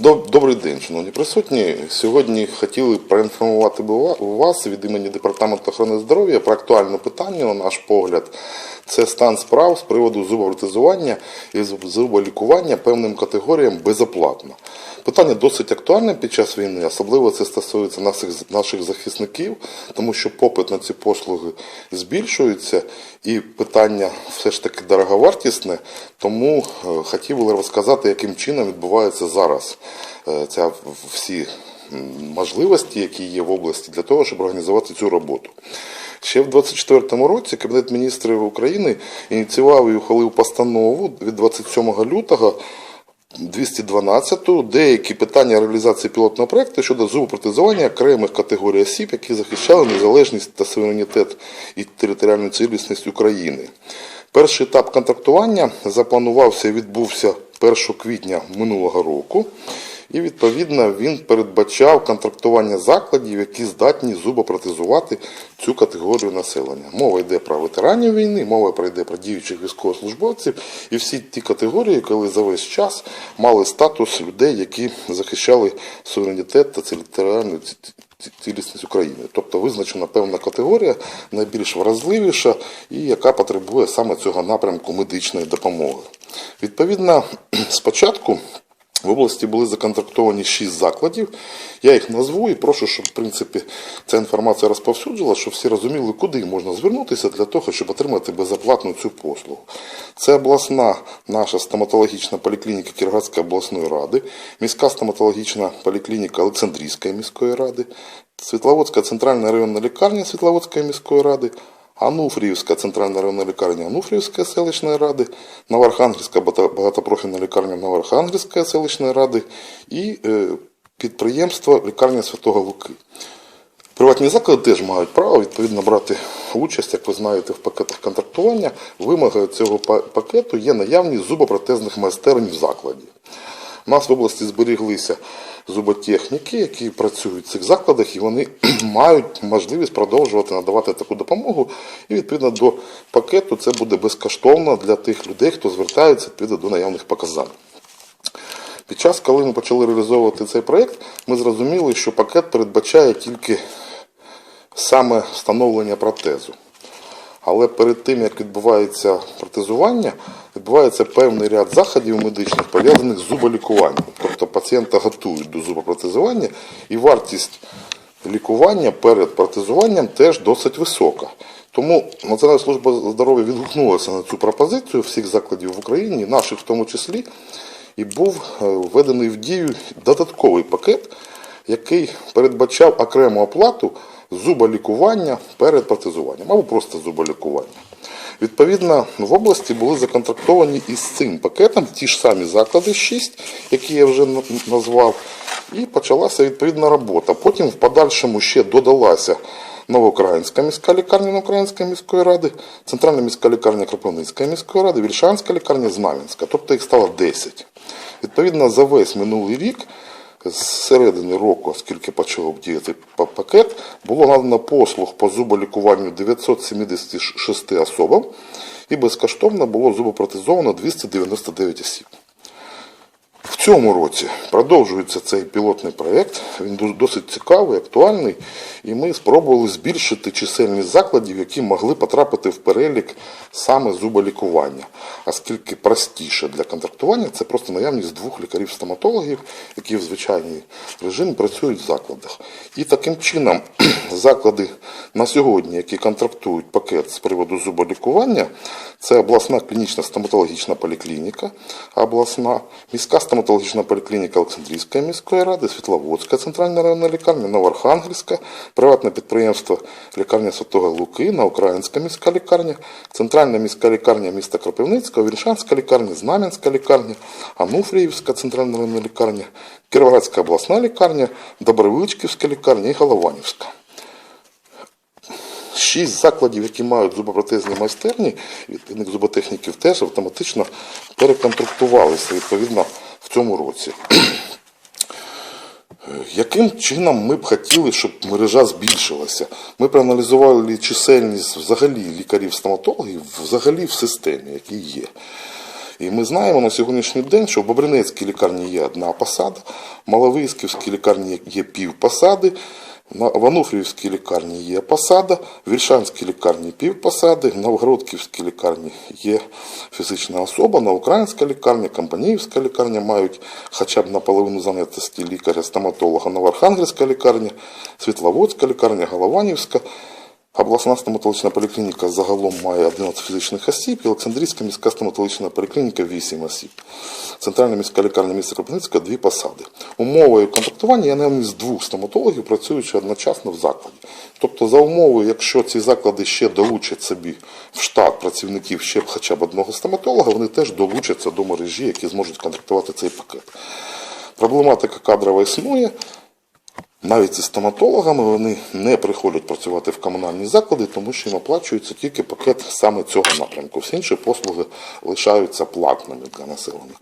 Доб- Добрий день, шановні присутні. Сьогодні хотіли проінформувати вас від імені Департаменту охорони здоров'я про актуальне питання, на наш погляд. Це стан справ з приводу зубопротезування і зуболікування певним категоріям безоплатно. Питання досить актуальне під час війни, особливо це стосується наших, наших захисників, тому що попит на ці послуги збільшується, і питання все ж таки дороговартісне. Тому е, хотів би розказати, яким чином відбувається зараз е, ця всі можливості, які є в області, для того, щоб організувати цю роботу. Ще в 24-му році Кабінет міністрів України ініціював і ухвалив постанову від 27 лютого 212 деякі питання реалізації пілотного проекту щодо зубопротезування окремих категорій осіб, які захищали незалежність та суверенітет і територіальну цілісність України. Перший етап контрактування запланувався і відбувся 1 квітня минулого року. І відповідно він передбачав контрактування закладів, які здатні зубопротезувати цю категорію населення. Мова йде про ветеранів війни, мова йде про діючих військовослужбовців і всі ті категорії, коли за весь час мали статус людей, які захищали суверенітет та територіальну ці- ці- цілісність України. Тобто визначена певна категорія, найбільш вразливіша і яка потребує саме цього напрямку медичної допомоги. Відповідно, спочатку в області були законтрактовані шість закладів. Я їх назву і прошу, щоб в принципі ця інформація розповсюджила, щоб всі розуміли, куди можна звернутися для того, щоб отримати безоплатну цю послугу. Це обласна наша стоматологічна поліклініка Кіровоградської обласної ради, міська стоматологічна поліклініка Олександрійської міської ради, Світловодська центральна районна лікарня Світловодської міської ради, Ануфріївська центральна районна лікарня Ануфріївської селищної ради, Новоархангельська багатопрофільна лікарня Новоархангельської селищної ради і е, підприємство лікарня Святого Луки. Приватні заклади теж мають право відповідно брати участь, як ви знаєте, в пакетах контрактування. Вимогою цього пакету є наявність зубопротезних майстерень в закладі. У нас в області зберіглися зуботехніки, які працюють в цих закладах, і вони мають можливість продовжувати надавати таку допомогу. І відповідно до пакету це буде безкоштовно для тих людей, хто звертається відповідно до наявних показань. Під час, коли ми почали реалізовувати цей проєкт, ми зрозуміли, що пакет передбачає тільки саме встановлення протезу. Але перед тим, як відбувається протезування, відбувається певний ряд заходів медичних, пов'язаних з зуболікуванням. Тобто пацієнта готують до зубопротезування, і вартість лікування перед протезуванням теж досить висока. Тому Національна служба здоров'я відгукнулася на цю пропозицію всіх закладів в Україні, наших в тому числі, і був е, введений в дію додатковий пакет, який передбачав окрему оплату зуболікування перед протезуванням або просто зуболікування. Відповідно, в області були законтрактовані із цим пакетом ті ж самі заклади 6, які я вже назвав, і почалася відповідна робота. Потім в подальшому ще додалася Новоукраїнська міська лікарня Новоукраїнської міської ради, Центральна міська лікарня Кропивницької міської ради, Вільшанська лікарня Знам'янська. Тобто їх стало 10. Відповідно, за весь минулий рік з середини року, оскільки почав діяти пакет, було надано послуг по зуболікуванню 976 особам і безкоштовно було зубопротезовано 299 осіб. Цьому році продовжується цей пілотний проєкт. Він досить цікавий, актуальний, і ми спробували збільшити чисельність закладів, які могли потрапити в перелік саме зуболікування. Оскільки простіше для контрактування це просто наявність двох лікарів-стоматологів, які в звичайній режимі працюють в закладах. І таким чином заклади на сьогодні, які контрактують пакет з приводу зуболікування, це обласна клінічна стоматологічна поліклініка, обласна міська стоматологічна поліклініка Олександрійської міської ради, Світловодська центральна районна лікарня, Новоархангельська, приватне підприємство лікарня Святого Луки, Українська міська лікарня, центральна міська лікарня міста Кропивницького, Вільшанська лікарня, Знам'янська лікарня, Ануфріївська центральна районна лікарня, Кіровоградська обласна лікарня, Добровичківська лікарня і Голованівська. Шість закладів, які мають зубопротезні майстерні, відповідних зуботехніків теж автоматично переконтрактувалися відповідно в цьому році. Яким чином ми б хотіли, щоб мережа збільшилася? Ми проаналізували чисельність взагалі лікарів-стоматологів, взагалі в системі, які є. І ми знаємо на сьогоднішній день, що в Бобринецькій лікарні є одна посада, в Маловисківській лікарні є пів посади, в Ануфріївській лікарні є посада, в Вільшанській лікарні пів посади, в Новгородківській лікарні є фізична особа, на Українська лікарня, Компаніївська лікарня мають хоча б наполовину занятості лікаря, стоматолога, Новоархангельська лікарня, Світловодська лікарня, Голованівська. Обласна стоматологічна поліклініка загалом має 11 фізичних осіб, і Олександрійська міська стоматологічна поліклініка 8 осіб. Центральна міська лікарня міста Кропивницька – дві посади. Умовою контактування є наявність двох стоматологів, працюючи одночасно в закладі. Тобто, за умовою, якщо ці заклади ще долучать собі в штат працівників ще хоча б одного стоматолога, вони теж долучаться до мережі, які зможуть контрактувати цей пакет. Проблематика кадрова існує. Навіть із стоматологами вони не приходять працювати в комунальні заклади, тому що їм оплачується тільки пакет саме цього напрямку. Всі інші послуги лишаються платними для населення.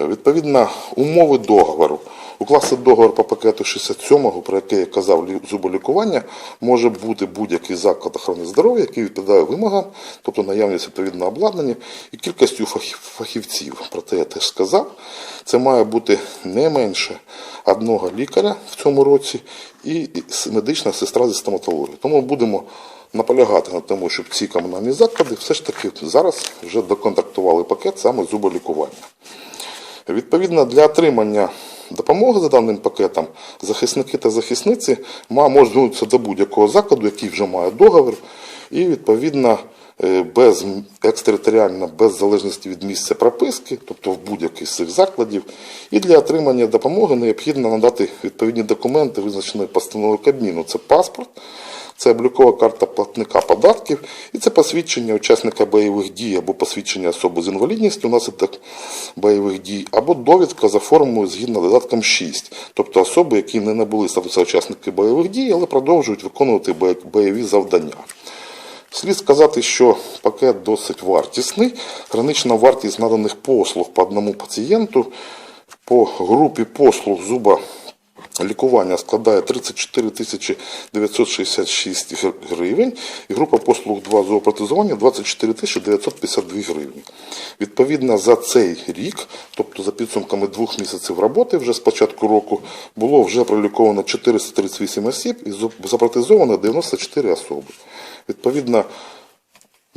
Е, Відповідно, умови договору. Укласти договор по пакету 67-го, про який я казав, зуболікування, може бути будь-який заклад охорони здоров'я, який відповідає вимогам, тобто наявність відповідного обладнання і кількістю фахівців. Про те я теж сказав. Це має бути не менше одного лікаря в цьому році і і медична сестра зі стоматології. Тому будемо наполягати на тому, щоб ці комунальні заклади все ж таки зараз вже доконтактували пакет саме зуболікування. Відповідно, для отримання допомоги за даним пакетом захисники та захисниці можуть звернутися до будь-якого закладу, який вже має договір, і відповідно е, без екстериторіально, без залежності від місця прописки, тобто в будь-який з цих закладів. І для отримання допомоги необхідно надати відповідні документи, визначені постановою Кабміну. Це паспорт, це облікова карта платника податків і це посвідчення учасника бойових дій або посвідчення особи з інвалідністю внаслідок бойових дій, або довідка за формою згідно додатком 6, тобто особи, які не набули статусу учасники бойових дій, але продовжують виконувати бойові завдання. Слід сказати, що пакет досить вартісний. Гранична вартість наданих послуг по одному пацієнту по групі послуг зуба лікування складає 34 тисячі 966 гр- гривень, і група послуг 2 зоопротезування 24 тисячі 952 гривні. Відповідно, за цей рік, тобто за підсумками двох місяців роботи, вже з початку року, було вже проліковано 438 осіб і зо- запротезовано 94 особи. Відповідно,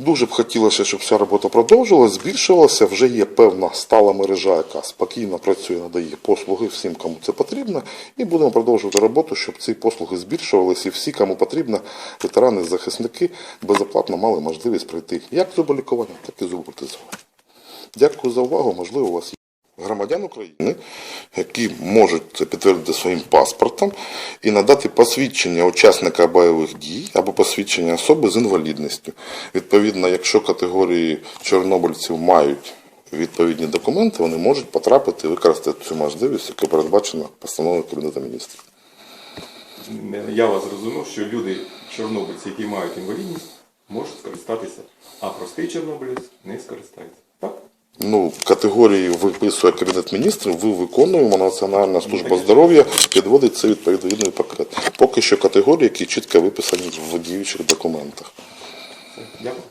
Дуже б хотілося, щоб ця робота продовжилася, збільшувалася. Вже є певна стала мережа, яка спокійно працює, надає послуги всім, кому це потрібно. І будемо продовжувати роботу, щоб ці послуги збільшувалися, і всі, кому потрібно, ветерани, захисники безоплатно мали можливість прийти як зуболікування, так і зубопротезування. Дякую за увагу. Можливо, у вас є громадян України, які можуть це підтвердити своїм паспортом і надати посвідчення учасника бойових дій або посвідчення особи з інвалідністю. Відповідно, якщо категорії чорнобильців мають відповідні документи, вони можуть потрапити і використати цю можливість, яка передбачена постановою Кабінету міністрів. Я вас зрозумів, що люди, чорнобильці, які мають інвалідність, можуть скористатися, а простий чорнобилець не скористається ну, категорії виписує Кабінет міністрів, ви виконуємо Національна служба здоров'я, підводить це відповідний пакет. Поки що категорії, які чітко виписані в діючих документах. Дякую.